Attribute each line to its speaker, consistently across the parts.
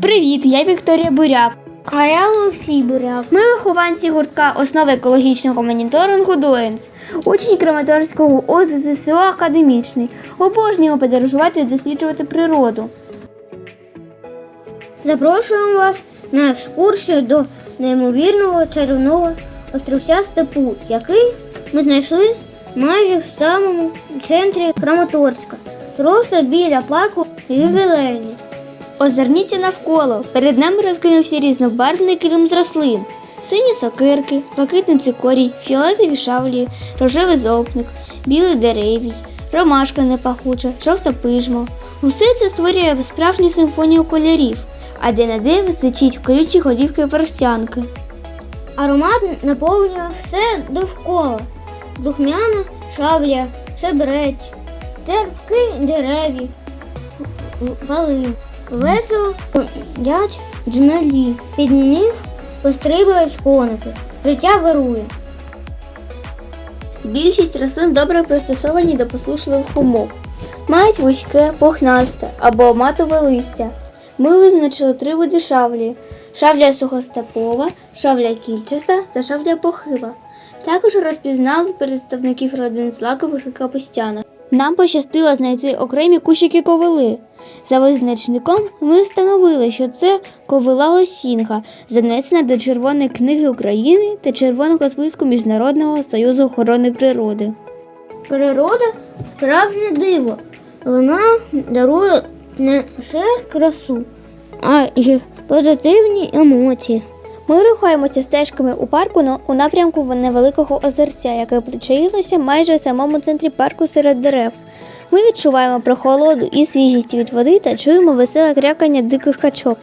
Speaker 1: Привіт, я Вікторія Буряк.
Speaker 2: А я Олексій Буряк.
Speaker 1: Ми вихованці гуртка основи екологічного моніторингу ДУЕНС, учні Краматорського ОЗЗСО Академічний. Обожнюємо подорожувати і досліджувати природу.
Speaker 2: Запрошуємо вас на екскурсію до неймовірного чарівного острівця степу, який ми знайшли майже в самому центрі Краматорська, просто біля парку ювілейний.
Speaker 1: Озирніться навколо. Перед нами розкинувся різнобарвний килим з рослин. Сині сокирки, блакитний цикорій, фіолетові шавлі, рожевий зопник, білий деревій, ромашка непахуча, жовта пижмо. Усе це створює справжню симфонію кольорів, а де не де височить колючі голівки ворсянки.
Speaker 2: Аромат наповнює все довкола. Духмяна шавля, шебрець, терпкі дереві, вали. Весело ходять джмелі. Під них пострибують коники. Життя вирує.
Speaker 1: Більшість рослин добре пристосовані до посушливих умов. Мають вузьке, пухнасте або матове листя. Ми визначили три види шавлі: шавля сухостепова, шавля кільчаста та шавля похила. Також розпізнали представників родин злакових і капустяних. Нам пощастило знайти окремі кущики ковили. За визначником ми встановили, що це ковила лосінга, занесена до Червоної книги України та Червоного списку Міжнародного союзу охорони природи.
Speaker 2: Природа справжнє диво. Вона дарує не лише красу, а й позитивні емоції.
Speaker 1: Ми рухаємося стежками у парку на- у напрямку невеликого озерця, яке причаїлося майже в самому центрі парку серед дерев. Ми відчуваємо прохолоду і свіжість від води та чуємо веселе крякання диких качок.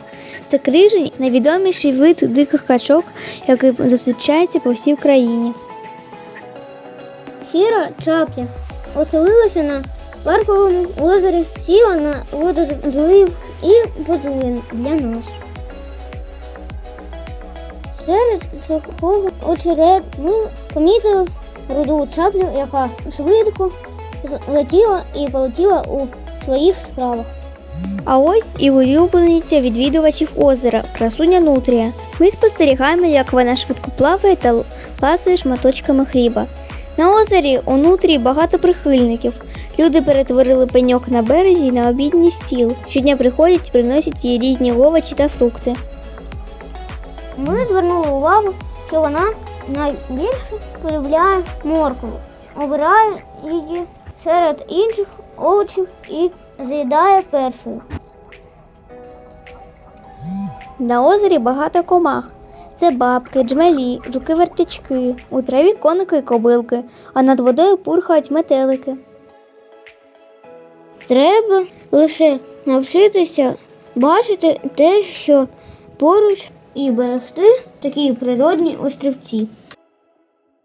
Speaker 1: Це крижень найвідоміший вид диких качок, який зустрічається по всій країні.
Speaker 2: Сіра чапля оселилася на парковому озері, сіла на водозлив і позує для нас. Серед сухого очерет ми помітили руду чаплю, яка швидко летіла і полетіла у своїх справах.
Speaker 1: А ось і улюблениця відвідувачів озера, красуня Нутрія. Ми спостерігаємо, як вона швидко плаває та ласує шматочками хліба. На озері у Нутрії багато прихильників. Люди перетворили пеньок на березі на обідній стіл. Щодня приходять і приносять їй різні овочі та фрукти.
Speaker 2: Ми звернули увагу, що вона найбільше полюбляє моркву, обирає її серед інших овочів і з'їдає першою.
Speaker 1: На озері багато комах. Це бабки, джмелі, жуки-вертячки, у траві коники і кобилки, а над водою пурхають метелики.
Speaker 2: Треба лише навчитися бачити те, що поруч, і берегти такі природні острівці.